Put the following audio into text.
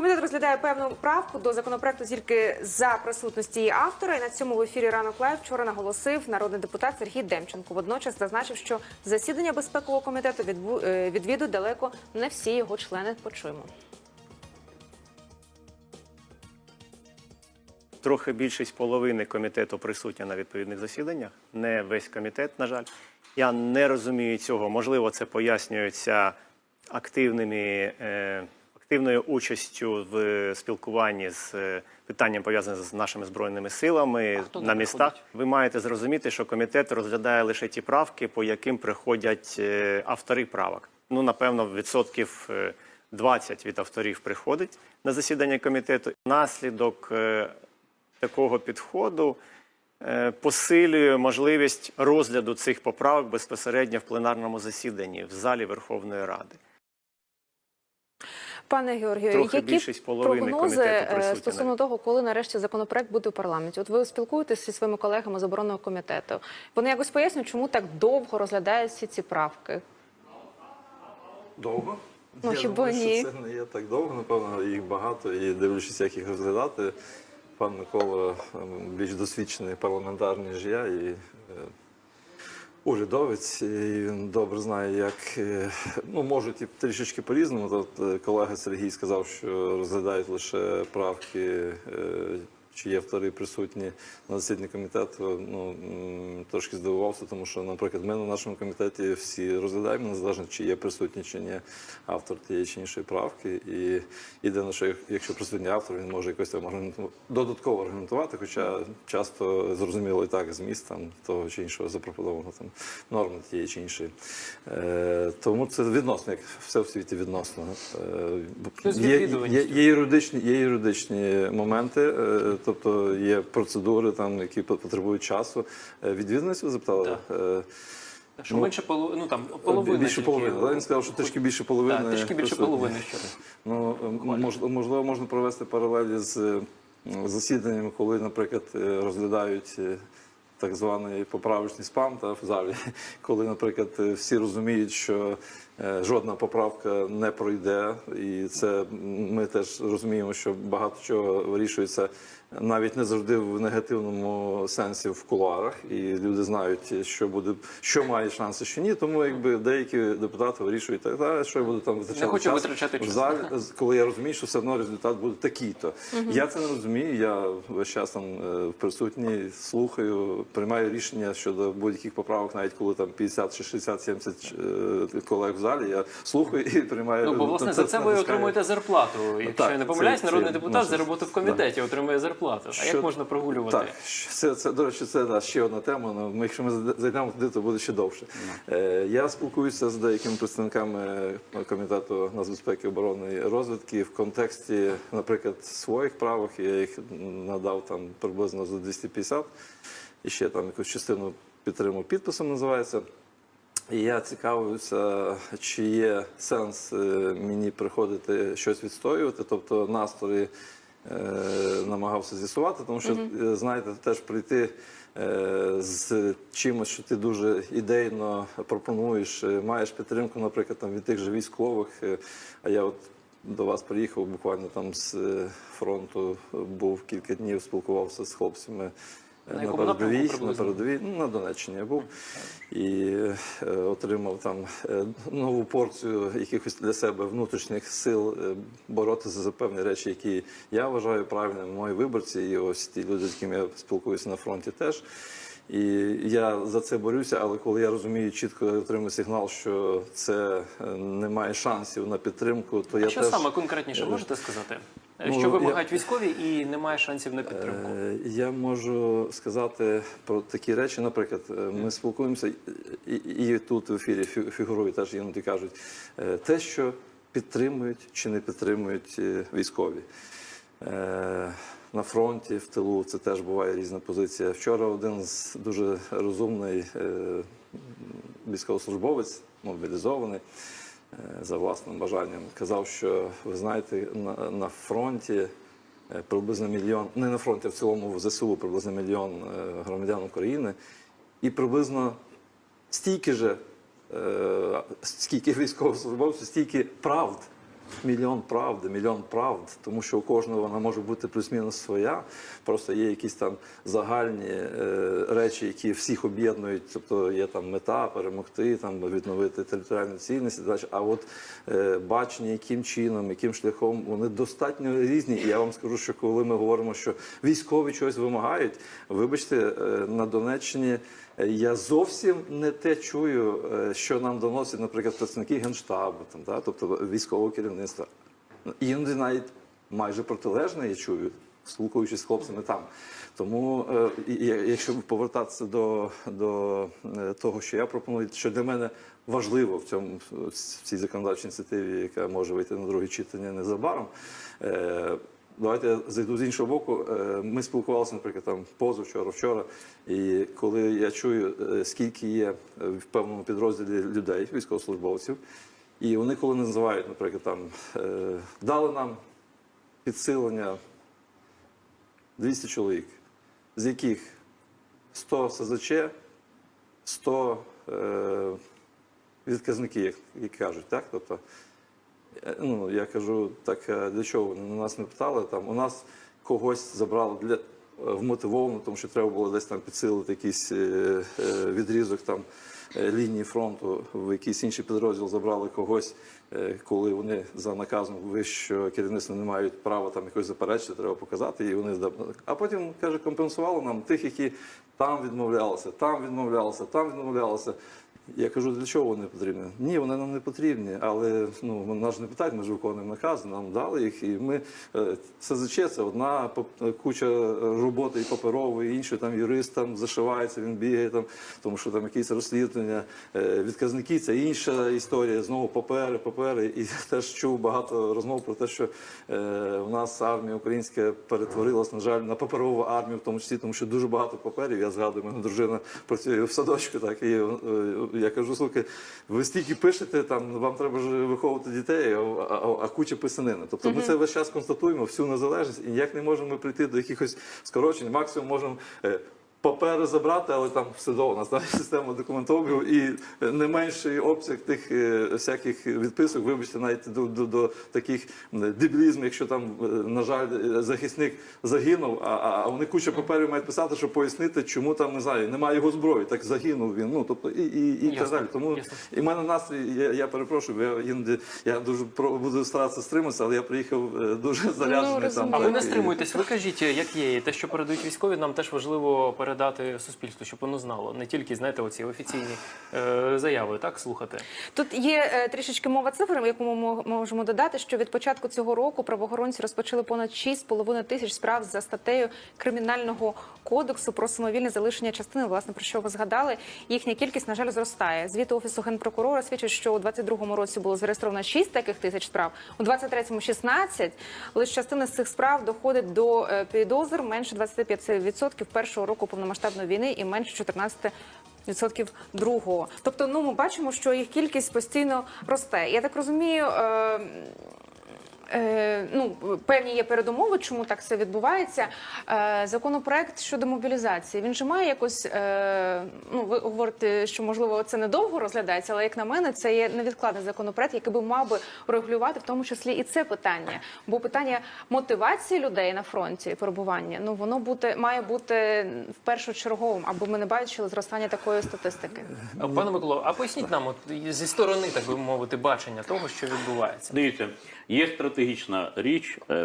Комітет розглядає певну правку до законопроекту тільки за присутності її автора. І на цьому в ефірі ранок лайв вчора наголосив народний депутат Сергій Демченко. Водночас зазначив, що засідання безпекового комітету е, відвідують далеко не всі його члени. Почуємо. Трохи більшість половини комітету присутня на відповідних засіданнях, не весь комітет, на жаль. Я не розумію цього. Можливо, це пояснюється активними, е, активною участю в спілкуванні з е, питанням пов'язаним з нашими збройними силами на містах. приходить? Ви маєте зрозуміти, що комітет розглядає лише ті правки, по яким приходять е, автори правок. Ну, напевно, відсотків е, 20 від авторів приходить на засідання комітету. Наслідок е, такого підходу е, посилює можливість розгляду цих поправок безпосередньо в пленарному засіданні в залі Верховної Ради. Пане Георгію, Трохи які прогнози е, стосовно того, коли нарешті законопроект буде в парламенті? От ви спілкуєтеся зі своїми колегами з оборонного комітету. Вони якось пояснюють, чому так довго розглядають всі ці правки. Довго? Ну, я хіба думаю, ні? що це не є так довго, напевно, їх багато, і дивлячись, як їх розглядати, пан Микола ем, більш досвідчений парламентар, ніж я, і е, урядовець, і він добре знає, як е, ну, можуть і трішечки по-різному. Е, колега Сергій сказав, що розглядають лише правки. Чи є автори присутні на засіданні комітету, ну трошки здивувався, тому що, наприклад, ми на нашому комітеті всі розглядаємо незалежно, чи є присутній чи ні автор тієї чи іншої правки. І єдине, що якщо присутній автор, він може якось там аргументу- додатково аргументувати, хоча часто зрозуміло і так зміст там того чи іншого запропонованого там норми тієї чи іншої. Е, тому це відносно, як все в світі відносно. Е, з є, є, є юридичні, є юридичні моменти, е, тобто є процедури, там, які потребують часу. Е, Відвідуваність ви запитали? Е, Що Ну, менше полу... ну, там, половина більше половини. Він сказав, що трішки більше половини. Так, трішки більше половини. Ну, мож- можливо, можна провести паралелі з е, засіданнями, коли, наприклад, е, розглядають е, так званий поправочний спам та в залі, коли, наприклад, е, всі розуміють, що е, жодна поправка не пройде, і це ми теж розуміємо, що багато чого вирішується навіть не завжди в негативному сенсі в кулуарах, і люди знають, що буде, що має шанси, що ні. Тому якби деякі депутати вирішують, так, та, що я буду там витрачати хочу час витрачати час. залі, з- коли я розумію, що все одно результат буде такий-то. Я це не розумію. Я весь час там е, присутній, слухаю, приймаю рішення щодо будь-яких поправок, навіть коли там 50 чи 60, 70 е, колег в залі. Я слухаю і приймаю. Ну, бо власне за це ви отримуєте зарплату. Якщо так, я не помиляюсь, народний депутат може- за роботу в комітеті отримує зарплату. А Що- як можна прогулювати? Так, це, це до речі, це да, ще одна тема. Ну, ми, якщо ми зайдемо туди, то буде ще довше. Е, я спілкуюся з деякими представниками комітету нацбезпеки оборони і розвідки в контексті, наприклад, своїх правок. Я їх надав там приблизно за 250 і ще там якусь частину підтримав підписом, називається. І я цікавився, чи є сенс е, мені приходити щось відстоювати, тобто настрої е, намагався з'ясувати, тому що, е, знаєте, теж прийти е, з чимось, що ти дуже ідейно пропонуєш, маєш підтримку, наприклад, там, від тих же військових. А я от до вас приїхав буквально там з фронту, був кілька днів, спілкувався з хлопцями. Е, На На передовій, на передовій, ну, на Донеччині я був і е, отримав там е, нову порцію якихось для себе внутрішніх сил е, боротися за певні речі, які я вважаю правильними, мої виборці, і ось ті люди, з якими я спілкуюся на фронті, теж. І я за це борюся, але коли я розумію чітко я отримую сигнал, що це е, не має шансів на підтримку, то я А що теж саме конкретніше можете сказати? Ну, що вимагають військові і немає шансів на підтримку? Е, Я можу сказати про такі речі. Наприклад, е, ми спілкуємося і, і тут в ефірі фі- фігурують теж іноді кажуть е, те, що підтримують чи не підтримують військові. На фронті, в тилу це теж буває різна позиція. Вчора один з дуже розумний військовослужбовець, мобілізований за власним бажанням, казав, що ви знаєте, на, на фронті е, приблизно мільйон, не на фронті, а в цілому в ЗСУ приблизно мільйон е, громадян України, і приблизно стільки же, е, скільки військовослужбовців, стільки правд мільйон правди, мільйон правд, тому що у кожного вона може бути плюс-мінус своя. Просто є якісь там загальні е, речі, які всіх об'єднують. Тобто є там мета перемогти, там відновити територіальну цінність. А от е, бачення, яким чином, яким шляхом, вони достатньо різні. І я вам скажу, що коли ми говоримо, що військові чогось вимагають, вибачте, е, на Донеччині. е, Я зовсім не те чую, е, що нам доносять, наприклад, представники генштабу, там, да, тобто військового керівництва. Іноді навіть майже протилежне я чую, спілкуючись з хлопцями там. Тому, е, якщо повертатися до, до е, того, що я пропоную, що для мене важливо в цьому в цій законодавчій ініціативі, яка може вийти на друге читання незабаром. е, Давайте я зайду з іншого боку. Ми спілкувалися, наприклад, там позавчора, вчора. І коли я чую, скільки є в певному підрозділі людей, військовослужбовців, і вони, коли називають, наприклад, там е, дали нам підсилення 200 чоловік, з яких 100 СЗЧ, 100 е, відказники, як, як кажуть, так? Тобто, е, ну, я кажу, так е, для чого вони на нас не питали? Там, у нас когось забрали для, вмотивовано, тому що треба було десь там підсилити якийсь е, е, відрізок там, е, лінії фронту, в якийсь інший підрозділ забрали когось, е, коли вони за наказом вищого керівництва не мають права там якось заперечити, треба показати, і вони А потім, каже, компенсували нам тих, які там відмовлялися, там відмовлялися, там відмовлялися. Я кажу, для чого вони потрібні? Ні, вони нам не потрібні, але ну нас не питають, ми ж виконуємо накази, нам дали їх, і ми е, СЗЧ це одна куча роботи і паперової, і іншої там юрист там зашивається, він бігає там, тому що там якісь розслідування. Е, Відказники це інша історія. Знову папери, папери. І теж чув багато розмов про те, що е, в нас армія українська перетворилась, на жаль, на паперову армію, в тому числі, тому що дуже багато паперів. Я згадую, мене дружина працює в садочку, так і е, я кажу, слухай, ви стільки пишете, там вам треба ж виховувати дітей, а, а, а куча писанини. Тобто ми це весь час констатуємо, всю незалежність, і ніяк не можемо прийти до якихось скорочень. Максимум можемо. Е, Папери забрати, але там все до у нас там система документообігу і не менший обсяг тих е, всяких відписок, вибачте, навіть до, до, до таких дебілізмів, якщо там, е, на жаль, е, захисник загинув, а, а вони куча паперів мають писати, щоб пояснити, чому там не знаю, немає його зброї, так загинув він. Ну тобто і, і, і так далі. Тому ясно. і в мене настрій, я, я перепрошую, бо я іноді я дуже про буду старатися стриматися, але я приїхав е, дуже заряджений там. А ви не і- стримуйтесь, ви кажіть, як є. І те, що передають військові, нам теж важливо передати суспільству, щоб воно знало. Не тільки, знаєте, оці офіційні е, заяви, так, слухати. Тут є е, трішечки мова цифр, яку ми можемо додати, що від початку цього року правоохоронці розпочали понад 6,5 тисяч справ за статтею кримінального кодексу про самовільне залишення частини. Власне про що ви згадали? Їхня кількість на жаль зростає. Звіт офісу генпрокурора свідчить, що у 22-му році було зареєстровано 6 таких тисяч справ, у 23-му 16. Лише частина з цих справ доходить до е, підозр менше 25% першого року повномасштабної війни і менше 14 відсотків другого. Тобто, ну ми бачимо, що їх кількість постійно росте. Я так розумію. Е, ну, певні є передумови, чому так все відбувається. Е, законопроект щодо мобілізації він же має якось. Е, ну, ви говорите, що можливо це недовго розглядається, але як на мене, це є невідкладний законопроект, який би мав би регулювати в тому числі і це питання. Бо питання мотивації людей на фронті і перебування, ну воно бути має бути в першочерговим, аби ми не бачили зростання такої статистики. Пане Миколо, а поясніть нам, от зі сторони, так би мовити, бачення того, що відбувається. Дивіться, є стратегічна річ. е,